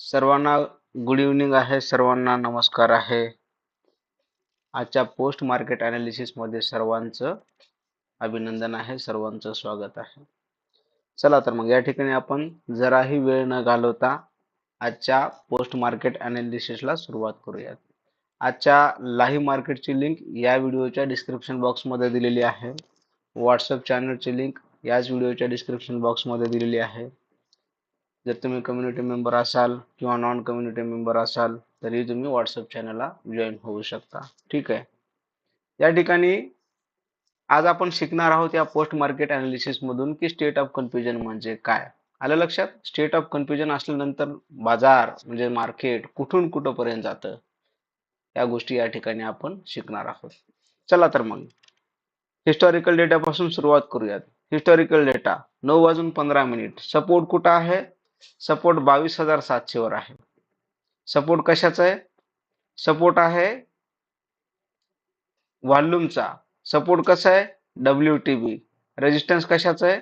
सर्वांना good evening आहे सर्वांना नमस्कार आहे. आजच्या पोस्ट मार्केट ॲनालिसिसमध्ये सर्वांचं अभिनंदन आहे सर्वांचं स्वागत आहे. चला तर मग या ठिकाणी आपण जराही वेळ न घालवता आजच्या पोस्ट मार्केट अनालिसिसला सुरुवात करूयात. आजच्या लाईव्ह मार्केटची लिंक या व्हिडिओच्या डिस्क्रिप्शन बॉक्समध्ये दिलेली आहे. व्हॉट्सअप चॅनलची लिंक याच व्हिडिओच्या डिस्क्रिप्शन बॉक्समध्ये दिलेली आहे. जर तुम्ही कम्युनिटी मेंबर असाल किंवा नॉन कम्युनिटी मेंबर असाल तरी तुम्ही व्हॉट्सअप चॅनलला जॉईन होऊ शकता. ठीक आहे? या ठिकाणी आज आपण शिकणार आहोत या पोस्ट मार्केट अनालिसिसमधून की स्टेट ऑफ कन्फ्युजन म्हणजे काय? आलं लक्षात? स्टेट ऑफ कन्फ्युजन असल्यानंतर बाजार म्हणजे मार्केट कुठून कुठंपर्यंत जातं? या गोष्टी या ठिकाणी आपण शिकणार आहोत. चला तर मग. हिस्टॉरिकल डेटापासून सुरुवात करूयात. हिस्टॉरिकल डेटा नऊ वाजून पंधरा मिनिट सपोर्ट कुठं आहे? सपोर्ट बावीस हजार सातशे वर आहे. सपोर्ट कशाचा आहे? सपोर्ट आहे व्हॉल्यूमचा. सपोर्ट कसा आहे? डब्ल्यू टी बी रेजिस्टन्स कशाचा आहे?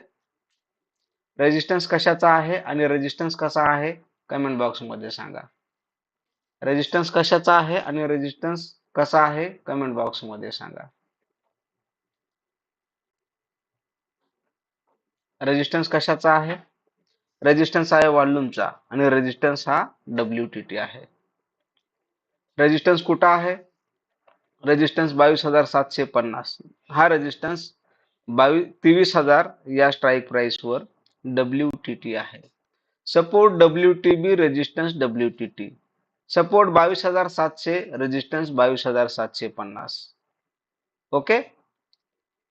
रेजिस्टन्स कशाचा आहे आणि रेजिस्टन्स कसा आहे? कमेंट बॉक्समध्ये सांगा. रेजिस्टन्स कशाचा आहे आणि रेजिस्टन्स कसा आहे? कमेंट बॉक्समध्ये सांगा. रेजिस्टन्स कशाचा आहे? रेजिस्टन्स आहे व्हॉल्यूमचा आणि रेजिस्टन्स हा डब्ल्यू टी टी आहे. रेजिस्टन्स कुठं आहे? रेजिस्टन्स बावीस हजार सातशे पन्नास. हा रेजिस्टन्स बावीस तेवीस हजार या स्ट्राईक प्राइसवर डब्ल्यू टी टी आहे. Support W T B resistance W T T support बावीस हजार सातशे रेजिस्टन्स बावीस हजार सातशे पन्नास. ओके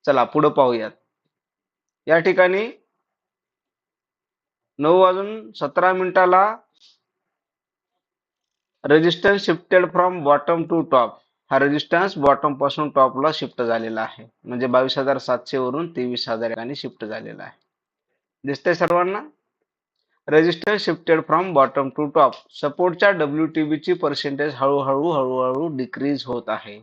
चला पुढं पाहूयात. या ठिकाणी नऊ वाजून सतरा मिनिटाला resistance shifted from bottom to top हा रेजिस्टन्स बॉटमपासून टॉपला शिफ्ट झालेला आहे. म्हणजे बावीस हजार सातशे वरून तेवीस हजार आणि शिफ्ट झालेला आहे. दिसतंय सर्वांना? Resistance shifted from bottom to top सपोर्टच्या W T B ची पर्सेंटेज हळूहळू हळूहळू डिक्रीज होत आहे.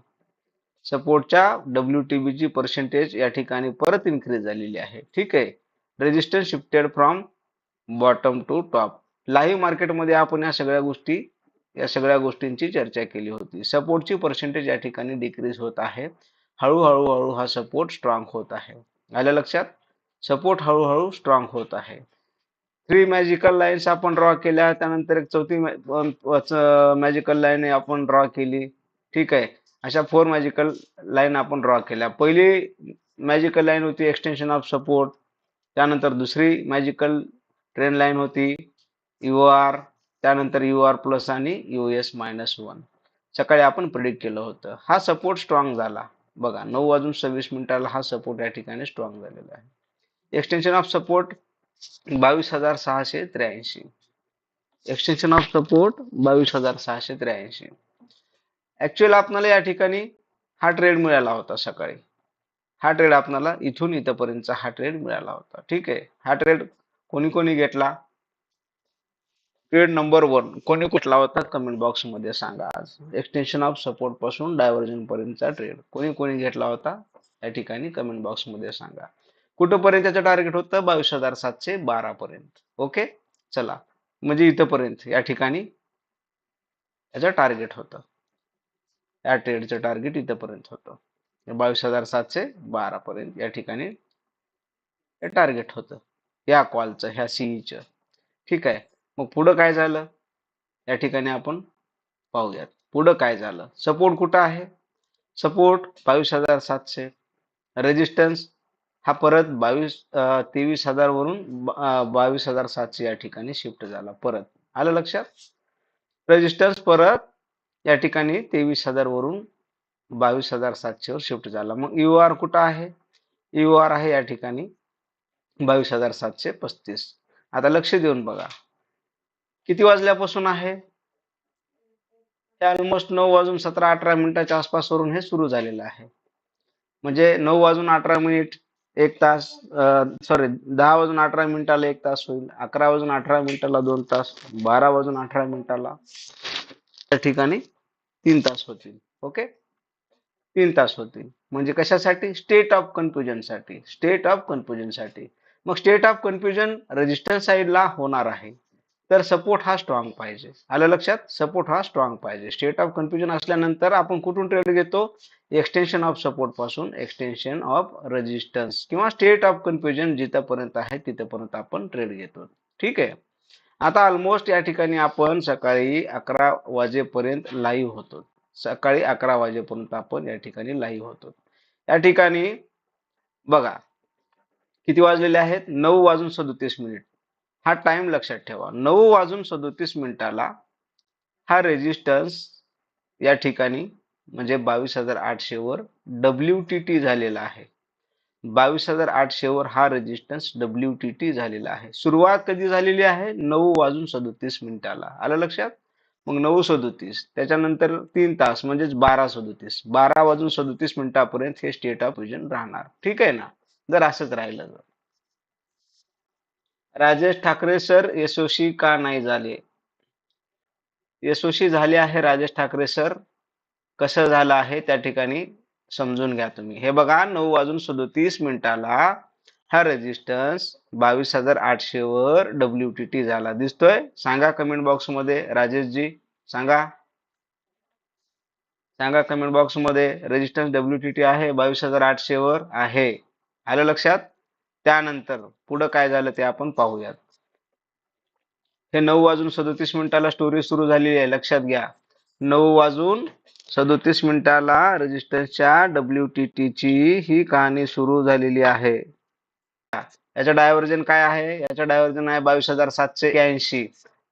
सपोर्टच्या डब्ल्यू टी बी ची पर्सेंटेज या ठिकाणी परत इन्क्रीज झालेली आहे. ठीक आहे? Resistance shifted from bottom to top live मार्केटमध्ये आपण या सगळ्या गोष्टी या सगळ्या गोष्टींची चर्चा केली होती. सपोर्टची पर्सेंटेज या ठिकाणी डिक्रीज होत आहे. हळूहळू हळू हा सपोर्ट स्ट्रॉंग होत आहे. आल्या लक्षात? सपोर्ट हळूहळू स्ट्रॉंग होत आहे. थ्री मॅजिकल लाईन्स आपण ड्रॉ केल्या त्यानंतर एक चौथी मॅजिकल लाईन आपण ड्रॉ केली. ठीक आहे. अशा फोर मॅजिकल लाईन आपण ड्रॉ केल्या. पहिली मॅजिकल लाईन होती एक्सटेन्शन ऑफ सपोर्ट त्यानंतर दुसरी मॅजिकल ट्रेन लाईन होती यू आर त्यानंतर यू आर प्लस आणि यू एस मायनस वन सकाळी आपण प्रिडिक्ट केलं होतं. हा सपोर्ट स्ट्रॉंग झाला. बघा नऊ वाजून सव्वीस मिनिटाला हा सपोर्ट या ठिकाणी स्ट्रॉंग झालेला आहे. एक्सटेन्शन ऑफ सपोर्ट बावीस हजार सहाशे त्र्याऐंशी. एक्सटेन्शन ऑफ सपोर्ट बावीस हजार सहाशे त्र्याऐंशी. ऍक्च्युअल आपल्याला या ठिकाणी हा ट्रेड मिळाला होता सकाळी. हा ट्रेड आपल्याला इथून इथपर्यंतचा हा ट्रेड मिळाला होता. ठीक आहे? हा ट्रेड कोणी कोणी घेतला? ट्रेड नंबर वन कोणी कुठला होता? कमेंट बॉक्समध्ये सांगा आज. एक्सटेन्शन ऑफ सपोर्टपासून डायव्हर्जन पर्यंतचा ट्रेड कोणी कोणी घेतला होता? या ठिकाणी कमेंट बॉक्समध्ये सांगा. कुठंपर्यंत त्याचं टार्गेट होतं? बावीस हजार सातशे बारा पर्यंत. ओके चला. म्हणजे इथंपर्यंत या ठिकाणी याचं टार्गेट होतं. या ट्रेडचं टार्गेट इथंपर्यंत होतं. बावीस हजार सातशे बारा पर्यंत या ठिकाणी हे टार्गेट होतं. या कॉलचं ह्या सीईचं. ठीक आहे? मग पुढं काय झालं? या ठिकाणी आपण पाहूयात. पुढं काय झालं? सपोर्ट कुठं आहे? सपोर्ट बावीस हजार सातशे. रेजिस्टन्स हा परत बावीस तेवीस हजार वरून बावीस हजार सातशे या ठिकाणी शिफ्ट झाला. परत. आलं लक्षात? रेजिस्टन्स परत या ठिकाणी तेवीस हजार वरून बावीस हजार सातशे वर शिफ्ट झाला. मग यू आर कुठं आहे? यू आर आहे या ठिकाणी. बावीस हजार सातशे पस्तीस. आता लक्ष देऊन बघा. किती वाजल्यापासून आहे? ऑलमोस्ट नऊ वाजून सतरा अठरा मिनिटाच्या आसपास वरून हे सुरू झालेलं आहे. म्हणजे नऊ वाजून अठरा मिनिट एक तास सॉरी दहा वाजून अठरा मिनिटाला एक तास होईल अकरा वाजून अठरा मिनिटाला दोन तास बारा वाजून अठरा मिनिटाला त्या ठिकाणी तीन तास होतील. ओके? तीन तास होतील. म्हणजे कशासाठी? स्टेट ऑफ कन्फ्युजनसाठी. स्टेट ऑफ कन्फ्युजनसाठी. मग स्टेट ऑफ कन्फ्युजन रेजिस्टन्स साईडला होणार आहे. तर सपोर्ट हा स्ट्रॉंग पाहिजे. आलं लक्षात? सपोर्ट हा स्ट्रॉंग पाहिजे. स्टेट ऑफ कन्फ्युजन असल्यानंतर आपण कुठून ट्रेड घेतो? एक्सटेन्शन ऑफ सपोर्टपासून एक्सटेन्शन ऑफ रेजिस्टन्स किंवा स्टेट ऑफ कन्फ्युजन जिथपर्यंत आहे तिथपर्यंत आपण ट्रेड घेतो. ठीक आहे? आता ऑलमोस्ट या ठिकाणी आपण सकाळी अकरा वाजेपर्यंत लाईव्ह होतो. सकाळी अकरा वाजेपर्यंत आपण या ठिकाणी लाईव्ह होतो. या ठिकाणी बघा किती वाजलेले आहेत? नऊ वाजून सदोतीस मिनिट. हा टाइम लक्षात ठेवा. नऊ वाजून सदोतीस मिनिटाला हा रेजिस्टन्स या ठिकाणी म्हणजे बावीस हजार आठशे वर डब्ल्यू टी टी झालेला आहे. बावीस हजार आठशे वर हा रेजिस्टन्स डब्ल्यू टी टी झालेला आहे. सुरुवात कधी झालेली आहे? नऊ वाजून सदोतीस मिनिटाला. आलं लक्षात? मग नऊ सदोतीस त्याच्यानंतर तीन तास म्हणजेच बारा सदोतीस. बारा वाजून सदोतीस मिनिटापर्यंत हे स्टेट ऑफ विजन राहणार. ठीक आहे ना? जर असंच राहिलं राजेश ठाकरे सर यशस्वी का नाही झाले? यशस्वी झाले आहे राजेश ठाकरे सर कसं झालं आहे त्या ठिकाणी समजून घ्या तुम्ही. हे बघा नऊ वाजून सदोतीस मिनिटाला हा रेजिस्टन्स बावीस हजार आठशे वर डब्ल्यू टी टी झाला. दिसतोय? सांगा कमेंट बॉक्समध्ये राजेशजी. सांगा. सांगा कमेंट बॉक्समध्ये रेजिस्टन्स डब्ल्यू टी टी आहे बावीस हजार आठशे वर आहे. आलं लक्षात? त्यानंतर पुढं काय झालं ते आपण पाहूयात. हे नऊ वाजून सदोतीस मिनिटाला स्टोरी सुरू झालेली आहे. लक्षात घ्या. नऊ वाजून सदोतीस मिनिटाला रजिस्टरच्या डब्ल्यू टी टी ची ही कहाणी सुरू झालेली आहे. याचं डायव्हर्जन काय आहे? याचा डायव्हर्जन आहे बावीस हजार सातशे ऐंशी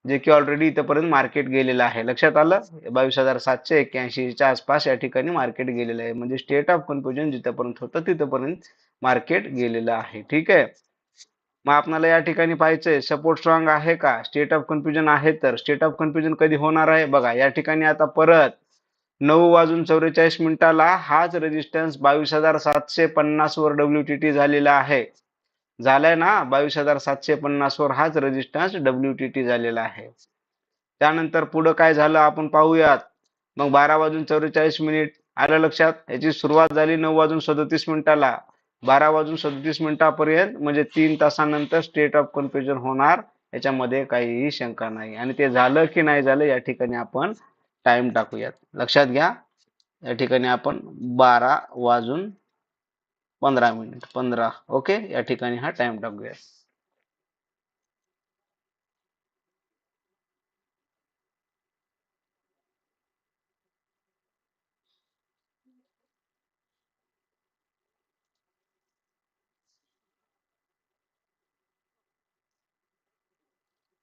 जे की ऑलरेडी इथपर्यंत मार्केट गेलेलं आहे. लक्षात आलं? बावीस हजार सातशे एक्क्याऐंशीच्या आसपास या ठिकाणी मार्केट गेलेलं आहे. म्हणजे स्टेट ऑफ कन्फ्युजन जिथपर्यंत होतं तिथपर्यंत मार्केट गेलेलं आहे. ठीक आहे? मग आपल्याला या ठिकाणी पाहायचंय सपोर्ट स्ट्रॉंग आहे का? स्टेट ऑफ कन्फ्युजन आहे तर स्टेट ऑफ कन्फ्युजन कधी होणार आहे? बघा या ठिकाणी आता परत नऊ वाजून चौवेचाळीस मिनिटाला हाच रेजिस्टन्स बावीस हजार सातशे पन्नास वर डब्ल्यू टी टी झालेला आहे. झालाय ना बावीस हजार सातशे पन्नास वर हाच रेजिस्टन्स डब्ल्यू टी टी झालेला आहे. त्यानंतर पुढं काय झालं आपण पाहूयात. मग बारा वाजून चौवेचाळीस मिनिट आलं लक्षात. याची सुरुवात झाली नऊ वाजून सदतीस मिनिटाला. बारा वाजून सदतीस मिनिटापर्यंत म्हणजे तीन तासानंतर स्टेट ऑफ कन्फ्युजन होणार. याच्यामध्ये काहीही शंका नाही. आणि ते झालं की नाही झालं या ठिकाणी आपण टाइम टाकूयात. लक्षात घ्या. या ठिकाणी आपण बारा वाजून पंधरा मिनिट, पंधरा. ओके हा टाइम टाकूया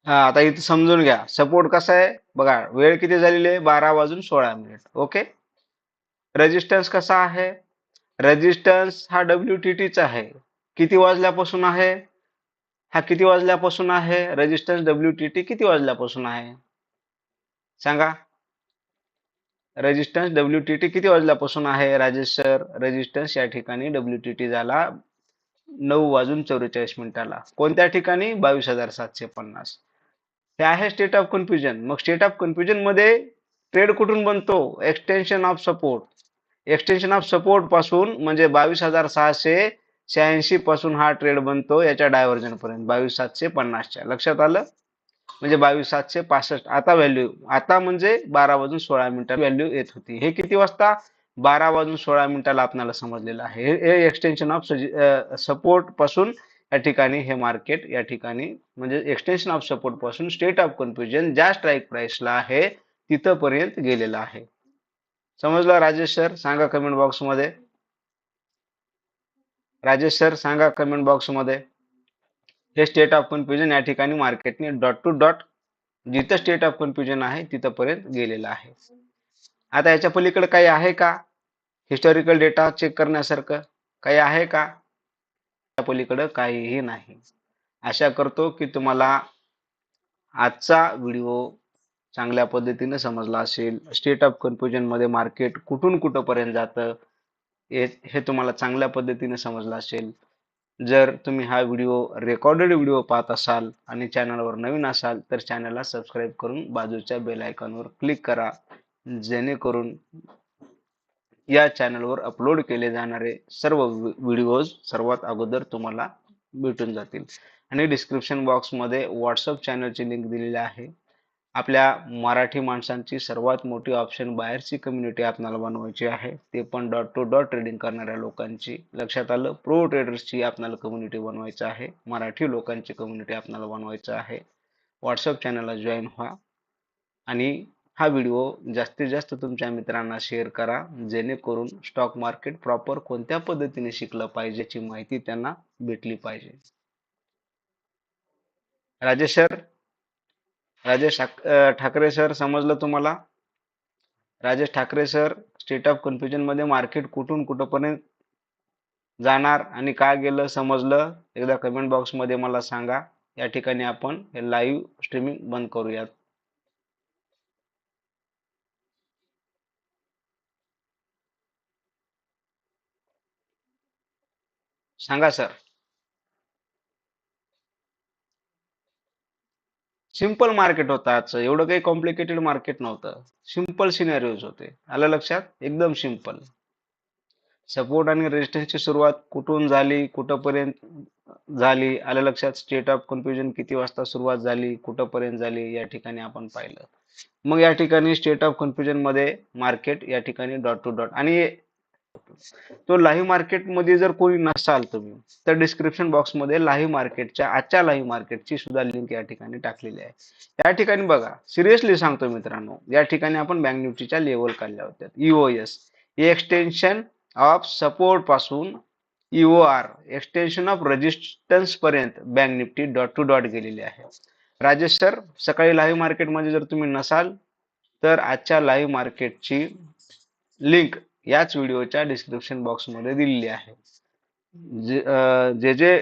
हा, आता इथे समजून घ्या. सपोर्ट कसा आहे? बघा, वेळ किती झालेली आहे? बारा वाजून ओके रेजिस्टन्स कसा आहे? रेजिस्टन्स हा डब्ल्यू टी टीचा आहे. किती वाजल्यापासून आहे? हा किती वाजल्यापासून आहे? रेजिस्टन्स डब्ल्यू टी टी किती वाजल्यापासून आहे? सांगा. रेजिस्टन्स डब्ल्यू टी टी किती वाजल्यापासून आहे राजेश सर? रेजिस्टन्स या ठिकाणी डब्ल्यू टी टी झाला नऊ वाजून चौवेचाळीस मिनिटाला. कोणत्या ठिकाणी? बावीस हजार सातशे पन्नास. हे आहे स्टेट ऑफ कन्फ्युजन मग स्टेट ऑफ कन्फ्युजनमध्ये ट्रेड कुठून बनतो? Extension of support extension of सपोर्टपासून म्हणजे बावीस हजार सहाशे शहाऐंशी पासून हा ट्रेड बनतो याच्या डायव्हर्जन पर्यंत. बावीस सातशे पन्नासच्या. लक्षात आलं? म्हणजे बावीस सातशे पासष्ट. आता व्हॅल्यू आता म्हणजे बारा वाजून सोळा मिनिटात व्हॅल्यू येत होती. हे किती वाजता? बारा वाजून सोळा मिनिटाला आपल्याला समजलेलं आहे. हे एक्सटेन्शन ऑफ सपोर्टपासून या ठिकाणी हे मार्केट या ठिकाणी म्हणजे एक्सटेन्शन ऑफ सपोर्टपासून स्टेट ऑफ कन्फ्युजन ज्या स्ट्राईक प्राइसला आहे तिथपर्यंत गेलेला आहे. समजलं राजेश सर? सांगा कमेंट बॉक्समध्ये. राजेश सर सांगा कमेंट बॉक्समध्ये. हे स्टेट ऑफ कन्फ्युजन या ठिकाणी मार्केटने डॉट टू डॉट जिथं स्टेट ऑफ कन्फ्युजन आहे तिथपर्यंत गेलेलं आहे. आता याच्या पलीकडे काही आहे का? हिस्टॉरिकल डेटा चेक करण्यासारखं काही आहे का? त्या पलीकडे काहीही नाही. आशा करतो की तुम्हाला आजचा व्हिडिओ चांगल्या पद्धतीने समजला असेल. स्टेट ऑफ कन्फ्युजनमध्ये मार्केट कुठून कुठंपर्यंत जातं हे हे तुम्हाला चांगल्या पद्धतीने समजलं असेल. जर तुम्ही हा व्हिडिओ रेकॉर्डेड व्हिडिओ पाहत असाल आणि चॅनलवर नवीन असाल तर चॅनलला सबस्क्राईब करून बाजूच्या बेल आयकॉनवर क्लिक करा. जेणेकरून या चॅनलवर अपलोड केले जाणारे सर्व व्हिडिओज सर्वात अगोदर तुम्हाला भेटून जातील. आणि डिस्क्रिप्शन बॉक्समध्ये व्हॉट्सअप चॅनलची लिंक दिलेली आहे. आपल्या मराठी माणसांची सर्वात मोठी ऑप्शन बाहेरची कम्युनिटी आपल्याला बनवायची आहे. ते पण डॉट टू डॉट ट्रेडिंग करणाऱ्या लोकांची. लक्षात आलं? प्रो ट्रेडर्सची आपल्याला कम्युनिटी बनवायची आहे. मराठी लोकांची कम्युनिटी आपल्याला बनवायची आहे. व्हॉट्सअप चॅनलला जॉईन व्हा. आणि हा व्हिडिओ जास्तीत जास्त तुमच्या मित्रांना शेअर करा. जेणेकरून स्टॉक मार्केट प्रॉपर कोणत्या पद्धतीने शिकलं पाहिजेची माहिती त्यांना भेटली पाहिजे. राजेश सर राजेश ठाक- ठाकरे सर समजलं तुम्हाला? Rajesh Thackeray sir state of कन्फ्युजनमध्ये market कुठून कुठंपर्यंत जाणार आणि काय गेलं समजलं? एकदा कमेंट बॉक्समध्ये मला सांगा. या ठिकाणी आपण हे लाईव्ह स्ट्रीमिंग बंद करूयात. सांगा सर. सिंपल मार्केट होतं आजचं. एवढं काही कॉम्प्लिकेटेड मार्केट नव्हतं. सिंपल सिनेरिओज होते. आलं लक्षात? एकदम सिंपल सपोर्ट आणि रेजिस्टन्सची सुरुवात कुठून झाली? कुठंपर्यंत झाली? आलं लक्षात? स्टेट ऑफ कन्फ्युजन किती वाजता सुरुवात झाली? कुठंपर्यंत झाली? या ठिकाणी आपण पाहिलं. मग या ठिकाणी स्टेट ऑफ कन्फ्युजनमध्ये मार्केट या ठिकाणी डॉट टू डॉट आणि तो लाईव्ह मार्केटमध्ये जर कोणी नसाल तुम्ही तर डिस्क्रिप्शन बॉक्समध्ये लाईव्ह मार्केटच्या आजच्या लाईव्ह मार्केटची सुद्धा लिंक या ठिकाणी टाकलेली आहे. या ठिकाणी बघा सिरियसली सांगतो मित्रांनो या ठिकाणी आपण बँक निफ्टीच्या लेवल काढल्या होत्या. E O S extension of सपोर्टपासून E O R extension of resistance पर्यंत bank Nifty dot two dot गेलेली आहे. राजेश सर सकाळी लाईव्ह मार्केटमध्ये जर तुम्ही नसाल तर आजच्या लाईव्ह मार्केटची लिंक याच व्हिडिओच्या डिस्क्रिप्शन बॉक्समध्ये दिलेली आहे. जे जे जे